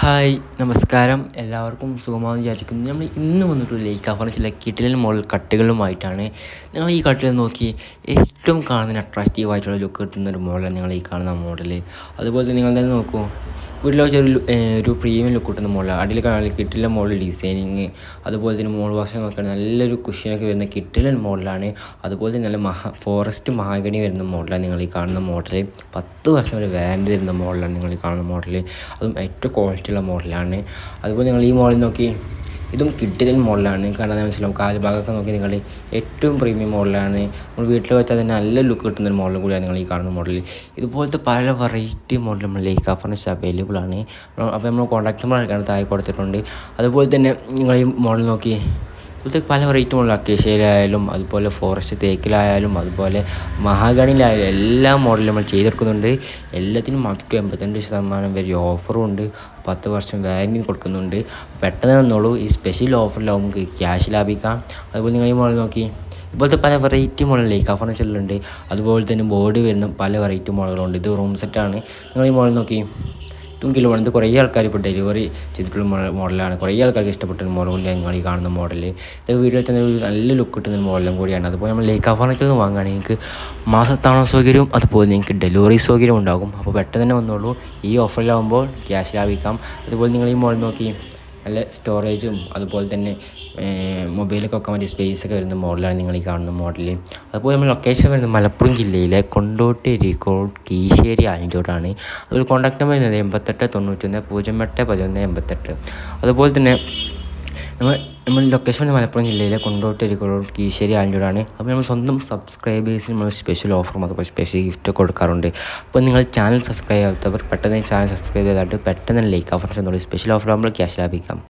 Hi നമസ്കാരം. എല്ലാവർക്കും സുഖമാണെന്ന് വിചാരിക്കുന്നു. നമ്മൾ ഇന്ന് വന്നിട്ട് ലേക്ക് ആഫാണ് ചില കിട്ടിലിന് മുകളിൽ കട്ടുകളുമായിട്ടാണ് നിങ്ങൾ ഈ കട്ടിൽ നോക്കി ഏറ്റവും കാണുന്നതിന് അട്രാക്റ്റീവ് ആയിട്ടുള്ള ലുക്ക് കിട്ടുന്ന ഒരു മോഡലാണ് നിങ്ങൾ ഈ കാണുന്ന മോഡൽ അതുപോലെ തന്നെ നിങ്ങൾ തന്നെ നോക്കൂ വീട്ടിൽ വെച്ച ഒരു ഒരു പ്രീമിയം ലുക്ക് കിട്ടുന്ന മോഡലാണ് അടിയിൽ കാണാൻ കിട്ടില്ല മോഡൽ ഡിസൈനിങ് അതുപോലെ തന്നെ മോൾ നോക്കുകയാണെങ്കിൽ നല്ലൊരു കുഷ്യനൊക്കെ വരുന്ന കിട്ടിലൻ മോഡലാണ് അതുപോലെ തന്നെ നല്ല മഹാ ഫോറസ്റ്റ് മഹാഗണി വരുന്ന മോഡലാണ് നിങ്ങൾ ഈ കാണുന്ന മോഡൽ പത്ത് വർഷം വരെ വാറന്റി വരുന്ന മോഡലാണ് നിങ്ങൾ ഈ കാണുന്ന മോഡൽ അതും ഏറ്റവും ക്വാളിറ്റിയുള്ള മോഡലാണ് അതുപോലെ നിങ്ങൾ ഈ മോഡൽ നോക്കി. ഇതും കിഡിലൻ മോഡലാണ്. കാണാൻ മനസ്സിലാവും കാൽഭാഗമൊക്കെ നോക്കി നിങ്ങൾ ഏറ്റവും പ്രീമിയം മോഡലാണ്. നമ്മൾ വീട്ടിൽ വെച്ചാൽ തന്നെ നല്ല ലുക്ക് കിട്ടുന്ന മോഡൽ കൂടിയാണ് നിങ്ങൾ ഈ കാണുന്ന മോഡൽ ഇതുപോലത്തെ പല വെറൈറ്റി മോഡൽ നമ്മൾ ലേക്ക് ഫർണിച്ചർ അവൈലബിൾ ആണ്. അപ്പോൾ നമ്മൾ കോൺടാക്ട് നമ്പർ താഴെ കൊടുത്തിട്ടുണ്ട്. അതുപോലെ തന്നെ നിങ്ങൾ ഈ മോഡൽ നോക്കി ഇപ്പോഴത്തെ പല വെറൈറ്റി മോഡൽ അക്കേഷ്യയിലായാലും അതുപോലെ ഫോറസ്റ്റ് തേക്കിലായാലും അതുപോലെ മഹാഗണിയിലായാലും എല്ലാ മോഡലും നമ്മൾ ചെയ്തെടുക്കുന്നുണ്ട്. എല്ലാത്തിനും അപ് ടു എൺപത്തിരണ്ട് ശതമാനം വരെ ഓഫറും ഉണ്ട്. പത്ത് വർഷം വാറന്റി കൊടുക്കുന്നുണ്ട്. പെട്ടെന്ന് തന്നോളൂ. ഈ സ്പെഷ്യൽ ഓഫറിലാവും നമുക്ക് ക്യാഷ് ലാഭിക്കാം. അതുപോലെ നിങ്ങൾ ഈ മോഡൽ നോക്കി. ഇപ്പോഴത്തെ പല വെറൈറ്റി മോഡലുകൾ ലേക്ക് ഫർണിച്ചറിലുണ്ട് അതുപോലെ തന്നെ ബോർഡ് വരുന്ന പല വെറൈറ്റി മോഡലുകളുണ്ട് ഇത് റൂം സെറ്റാണ് നിങ്ങൾ ഈ മോഡൽ നോക്കി. ഏറ്റവും കിലോ ഇത് കുറേ ആൾക്കാർ ഇപ്പോൾ ഡെലിവറി ചെയ്തിട്ടുള്ള മോഡലാണ്. കുറേ ആൾക്കാർക്ക് ഇഷ്ടപ്പെട്ട മോഡൽ നിങ്ങൾ ഈ കാണുന്ന മോഡൽ ഇതൊക്കെ വീഡിയോയിൽ തന്നെ ഒരു നല്ല ലുക്ക് കിട്ടുന്ന മോഡലും കൂടിയാണ്. അതുപോലെ നമ്മൾ ലേക്ക് ഫർണിച്ചർ നിന്ന് വാങ്ങുകയാണെങ്കിൽ നിങ്ങൾക്ക് മാസത്താണോ സൗകര്യവും അതുപോലെ നിങ്ങൾക്ക് ഡെലിവറി സൗകര്യം ഉണ്ടാകും. അപ്പോൾ പെട്ടെന്ന് തന്നെ വന്നോളൂ. ഈ ഓഫറിലാവുമ്പോൾ ക്യാഷ് ലാഭിക്കാം. അതുപോലെ നിങ്ങൾ ഈ മോഡൽ നോക്കി നല്ല സ്റ്റോറേജും അതുപോലെ തന്നെ മൊബൈലൊക്കെ വെക്കാൻ സ്പേസൊക്കെ വരുന്ന മോഡലാണ് നിങ്ങൾ ഈ കാണുന്ന മോഡൽ അതുപോലെ നമ്മൾ ലൊക്കേഷൻ വരുന്നത് മലപ്പുറം ജില്ലയിലെ കൊണ്ടോട്ടി റിക്കോർഡ് കീശ്ശേരി ആലഞ്ചോടാണ്. അതുപോലെ കോൺടാക്ട് നമ്പർ വരുന്നത് എൺപത്തെട്ട് തൊണ്ണൂറ്റൊന്ന് പൂജ്യം എട്ട് പതിനൊന്ന് എൺപത്തെട്ട്. അതുപോലെ തന്നെ നമ്മൾ നമ്മൾ ലൊക്കേഷൻ വന്ന് മലപ്പുറം ജില്ലയിലെ കൊണ്ടോട്ട് എരിക്കോട് കീശ്ശേരി ആലൂരാണ് അപ്പോൾ നമ്മൾ സ്വന്തം സബ്സ്ക്രൈബേഴ്സിന് നമ്മൾ സ്പെഷ്യൽ ഓഫറും അതുപോലെ സ്പെഷ്യൽ ഗിഫ്റ്റ് കൊടുക്കാറുണ്ട്. അപ്പോൾ നിങ്ങൾ ചാനൽ സബ്സ്ക്രൈബ് ചെയ്യാത്തവർ പെട്ടെന്ന് ചാനൽ സബ്സ്ക്രൈബ് ചെയ്തിട്ട് പെട്ടെന്ന് ലൈക്ക് ഓഫർ സ്പെഷ്യൽ ഓഫർ നമ്മൾ ക്യാഷ് ലാഭിക്കാം.